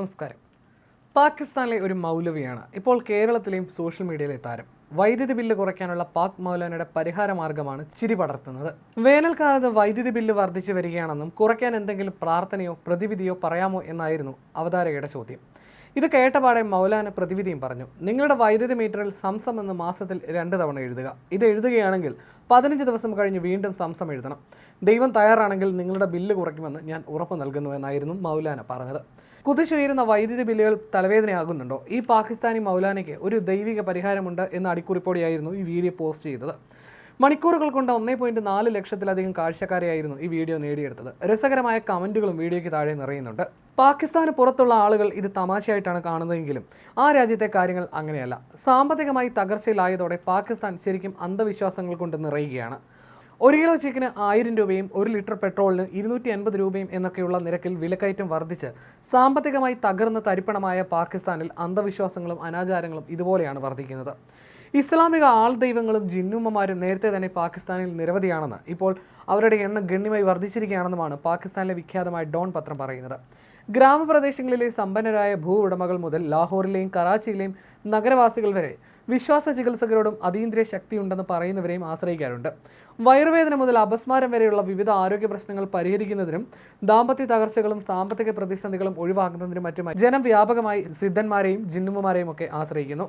നമസ്കാരം. പാകിസ്ഥാനിലെ ഒരു മൗലവിയാണ് ഇപ്പോൾ കേരളത്തിലെയും സോഷ്യൽ മീഡിയയിലെ താരം. വൈദ്യുതി ബില്ല് കുറയ്ക്കാനുള്ള പാക് മൗലാനയുടെ പരിഹാര മാർഗമാണ് ചിരി പടർത്തുന്നത്. വേനൽക്കാലത്ത് വൈദ്യുതി ബില്ല് വർദ്ധിച്ചു വരികയാണെന്നും കുറയ്ക്കാൻ എന്തെങ്കിലും പ്രാർത്ഥനയോ പ്രതിവിധിയോ പറയാമോ എന്നായിരുന്നു അവതാരകയുടെ ചോദ്യം. ഇത് കേട്ടപാടെ മൗലാന പ്രതിവിധിയും പറഞ്ഞു നിങ്ങളുടെ വൈദ്യുതി മീറ്ററിൽ സംസം എന്ന് മാസത്തിൽ രണ്ട് തവണ എഴുതുക. ഇത് എഴുതുകയാണെങ്കിൽ പതിനഞ്ച് ദിവസം കഴിഞ്ഞ് വീണ്ടും സംസം എഴുതണം. ദൈവം തയ്യാറാണെങ്കിൽ നിങ്ങളുടെ ബില്ല് കുറയ്ക്കുമെന്ന് ഞാൻ ഉറപ്പ് നൽകുന്നു എന്നായിരുന്നു മൗലാന പറഞ്ഞത്. കുതിച്ചുയരുന്ന വൈദ്യുതി ബില്ലുകൾ തലവേദനയാകുന്നുണ്ടോ? ഈ പാകിസ്ഥാനി മൗലാനയ്ക്ക് ഒരു ദൈവിക പരിഹാരമുണ്ട് എന്ന അടിക്കുറിപ്പോടെയായിരുന്നു ഈ വീഡിയോ പോസ്റ്റ് ചെയ്തത്. മണിക്കൂറുകൾ കൊണ്ട് ഒന്നേ പോയിന്റ് നാല് ലക്ഷത്തിലധികം കാഴ്ചക്കാരെയായിരുന്നു ഈ വീഡിയോ നേടിയെടുത്തത്. രസകരമായ കമന്റുകളും വീഡിയോയ്ക്ക് താഴെ നിറയുന്നുണ്ട്. പാകിസ്ഥാന് പുറത്തുള്ള ആളുകൾ ഇത് തമാശയായിട്ടാണ് കാണുന്നതെങ്കിലും ആ രാജ്യത്തെ കാര്യങ്ങൾ അങ്ങനെയല്ല. സാമ്പത്തികമായി തകർച്ചയിലായതോടെ പാകിസ്ഥാൻ ശരിക്കും അന്ധവിശ്വാസങ്ങൾ കൊണ്ട് നിറയുകയാണ്. ഒരു കിലോ ചിക്കന് ആയിരം രൂപയും ഒരു ലിറ്റർ പെട്രോളിന് ഇരുന്നൂറ്റി അൻപത് രൂപയും എന്നൊക്കെയുള്ള നിരക്കിൽ വിലക്കയറ്റം വർദ്ധിച്ച് സാമ്പത്തികമായി തകർന്ന് തരിപ്പണമായ പാകിസ്ഥാനിൽ അന്ധവിശ്വാസങ്ങളും അനാചാരങ്ങളും ഇതുപോലെയാണ് വർദ്ധിക്കുന്നത്. ഇസ്ലാമിക ആൾ ദൈവങ്ങളും ജിന്നുമ്മമാരും നേരത്തെ തന്നെ പാകിസ്ഥാനിൽ നിരവധിയാണെന്ന് ഇപ്പോൾ അവരുടെ എണ്ണം ഗണ്യമായി വർദ്ധിച്ചിരിക്കുകയാണെന്നുമാണ് പാകിസ്ഥാനിലെ വിഖ്യാതമായ ഡോൺ പത്രം പറയുന്നത്. ഗ്രാമപ്രദേശങ്ങളിലെ സമ്പന്നരായ ഭൂ ഉടമകൾ മുതൽ ലാഹോറിലെയും കറാച്ചിയിലെയും നഗരവാസികൾ വരെ വിശ്വാസ ചികിത്സകരോടും അതീന്ദ്രിയ ശക്തിയുണ്ടെന്ന് പറയുന്നവരെയും ആശ്രയിക്കാറുണ്ട്. വയറുവേദന മുതൽ അപസ്മാരം വരെയുള്ള വിവിധ ആരോഗ്യ പ്രശ്നങ്ങൾ പരിഹരിക്കുന്നതിനും ദാമ്പത്യ തകർച്ചകളും സാമ്പത്തിക പ്രതിസന്ധികളും ഒഴിവാക്കുന്നതിനും മറ്റുമായി ജനം വ്യാപകമായി സിദ്ധന്മാരെയും ജിന്നുമ്മമാരെയും ഒക്കെ ആശ്രയിക്കുന്നു.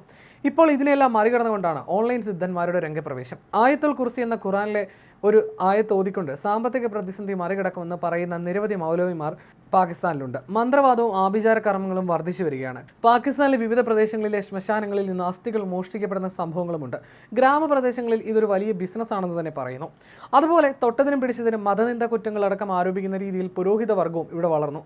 ഇപ്പോൾ ഇതിനെല്ലാം മറികടന്നുകൊണ്ടാണ് ഓൺലൈൻ സിദ്ധന്മാരുടെ രംഗപ്രവേശം. ആയത്തുൽ കുർസി എന്ന ഖുറാനിലെ ഒരു ആയത്ത് ഓതിക്കൊണ്ട് സാമ്പത്തിക പ്രതിസന്ധി മറികടക്കുമെന്ന് പറയുന്ന നിരവധി മൗലവിമാർ പാകിസ്ഥാനിലുണ്ട്. മന്ത്രവാദവും ആഭിചാര കർമ്മങ്ങളും വർദ്ധിച്ചു വരികയാണ്. പാകിസ്ഥാനിലെ വിവിധ പ്രദേശങ്ങളിലെ ശ്മശാനങ്ങളിൽ നിന്ന് അസ്ഥികൾ മോഷ്ടിക്കപ്പെടുന്ന സംഭവങ്ങളുമുണ്ട്. ഗ്രാമപ്രദേശങ്ങളിൽ ഇതൊരു വലിയ ബിസിനസ് ആണെന്ന് തന്നെ പറയുന്നു. അതുപോലെ തൊട്ടതിനും പിടിച്ചതിനും മതനിന്ദ കുറ്റങ്ങളടക്കം ആരോപിക്കുന്ന രീതിയിൽ പുരോഹിത വർഗവും ഇവിടെ വളർന്നു.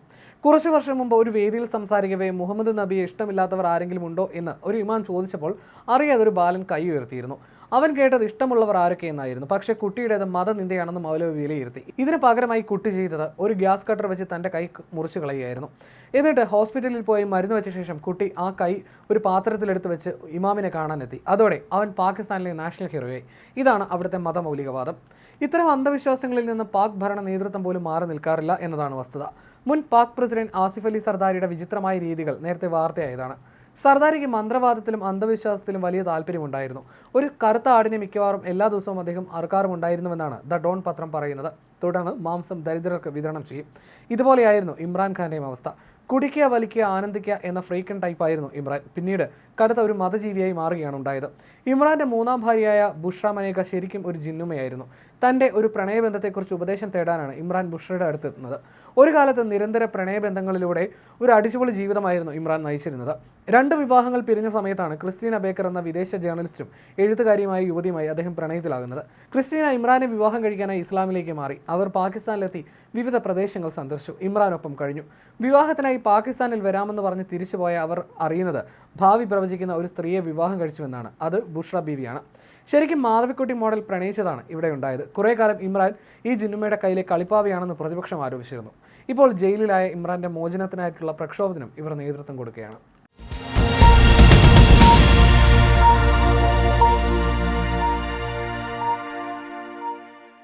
കുറച്ചു വർഷം മുമ്പ് ഒരു വേദിയിൽ സംസാരിക്കവേ മുഹമ്മദ് നബിയെ ഇഷ്ടമില്ലാത്തവർ ആരെങ്കിലും ഉണ്ടോ എന്ന് ഒരു ഇമാം ചോദിച്ചപ്പോൾ അറിയാതെ ഒരു ബാലൻ കൈ ഉയർത്തിയിരുന്നു. അവൻ കേട്ടത് ഇഷ്ടമുള്ളവർ ആരൊക്കെ എന്നായിരുന്നു. പക്ഷേ കുട്ടിയുടേത് മതനിന്ദയാണെന്ന് മൗലവി വിലയിരുത്തി. ഇതിന് പകരമായി കുട്ടി ചെയ്തത് ഒരു ഗ്യാസ് കട്ടർ വെച്ച് തന്റെ കൈ മുറിച്ചു കളയുകയായിരുന്നു. എന്നിട്ട് ഹോസ്പിറ്റലിൽ പോയി മരുന്ന് വെച്ച ശേഷം കുട്ടി ആ കൈ ഒരു പാത്രത്തിലെടുത്ത് വെച്ച് ഇമാമിനെ കാണാനെത്തി. അതോടെ അവൻ പാകിസ്ഥാനിലെ നാഷണൽ ഹീറോയായി. ഇതാണ് അവിടുത്തെ മതമൗലികവാദം. ഇത്തരം അന്ധവിശ്വാസങ്ങളിൽ നിന്ന് പാക് ഭരണ നേതൃത്വം പോലും മാറി നിൽക്കാറില്ല എന്നതാണ് വസ്തുത. മുൻ പാക് പ്രസിഡന്റ് ആസിഫ് അലി സർദാരിയുടെ വിചിത്രമായ രീതികൾ നേരത്തെ വാർത്തയായതാണ്. സർദാരിക്ക് മന്ത്രവാദത്തിലും അന്ധവിശ്വാസത്തിലും വലിയ താല്പര്യമുണ്ടായിരുന്നു. ഒരു കറുത്ത ആടിനെ മിക്കവാറും എല്ലാ ദിവസവും അദ്ദേഹം അറുക്കാറുമുണ്ടായിരുന്നുവെന്നാണ് ദ ഡോൺ പത്രം പറയുന്നത്. തുടർന്ന് മാംസം ദരിദ്രർക്ക് വിതരണം ചെയ്യും. ഇതുപോലെയായിരുന്നു ഇമ്രാൻഖാന്റെയും അവസ്ഥ. കുടിക്കുക വലിക്കുക ആനന്ദിക്കുക എന്ന ഫ്രീക്കൻ ടൈപ്പായിരുന്നു ഇമ്രാൻ. പിന്നീട് കടുത്ത ഒരു മതജീവിയായി മാറുകയാണ് ഉണ്ടായത്. ഇമ്രാന്റെ മൂന്നാം ഭാര്യയായ ബുഷ്ര മനേക ശരിക്കും ഒരു ജിന്നുമയായിരുന്നു തന്റെ ഒരു പ്രണയബന്ധത്തെക്കുറിച്ച് ഉപദേശം തേടാനാണ് ഇമ്രാൻ ബുഷ്രയുടെ അടുത്തെത്തുന്നത് ഒരു കാലത്ത് നിരന്തര പ്രണയബന്ധങ്ങളിലൂടെ ഒരു അടിച്ചുപൊളി ജീവിതമായിരുന്നു ഇമ്രാൻ നയിച്ചിരുന്നത്. രണ്ട് വിവാഹങ്ങൾ പിരിഞ്ഞ സമയത്താണ് ക്രിസ്റ്റീന ബേക്കർ എന്ന വിദേശ ജേർണലിസ്റ്റും എഴുത്തുകാരിയുമായ യുവതിയുമായി അദ്ദേഹം പ്രണയത്തിലാകുന്നത്. ക്രിസ്റ്റീന ഇമ്രാനെ വിവാഹം കഴിക്കാനായി ഇസ്ലാമിലേക്ക് മാറി. അവർ പാകിസ്ഥാനിലെത്തി വിവിധ പ്രദേശങ്ങൾ സന്ദർശിച്ചു. ഇമ്രാനൊപ്പം കഴിഞ്ഞു. വിവാഹത്തിനായി പാകിസ്ഥാനിൽ വരാമെന്ന് പറഞ്ഞ് തിരിച്ചുപോയ അവർ അറിയുന്നത് ഭാവി പ്രവചിക്കുന്ന ഒരു സ്ത്രീയെ വിവാഹം കഴിച്ചുവെന്നാണ്. അത് ബുഷ്ര ബീവിയാണ്. ശരിക്കും മാധവിക്കുട്ടി മോഡൽ പ്രണയിച്ചതാണ് ഇവിടെ ഉണ്ടായത്. കുറേ കാലം ഇമ്രാൻ ഈ ജിന്നുമയുടെ കയ്യിലെ കളിപ്പാവയാണെന്ന് പ്രതിപക്ഷം ആരോപിച്ചിരുന്നു. ഇപ്പോൾ ജയിലിലായ ഇമ്രാന്റെ മോചനത്തിനായിട്ടുള്ള പ്രക്ഷോഭത്തിനും ഇവർ നേതൃത്വം കൊടുക്കുകയാണ്.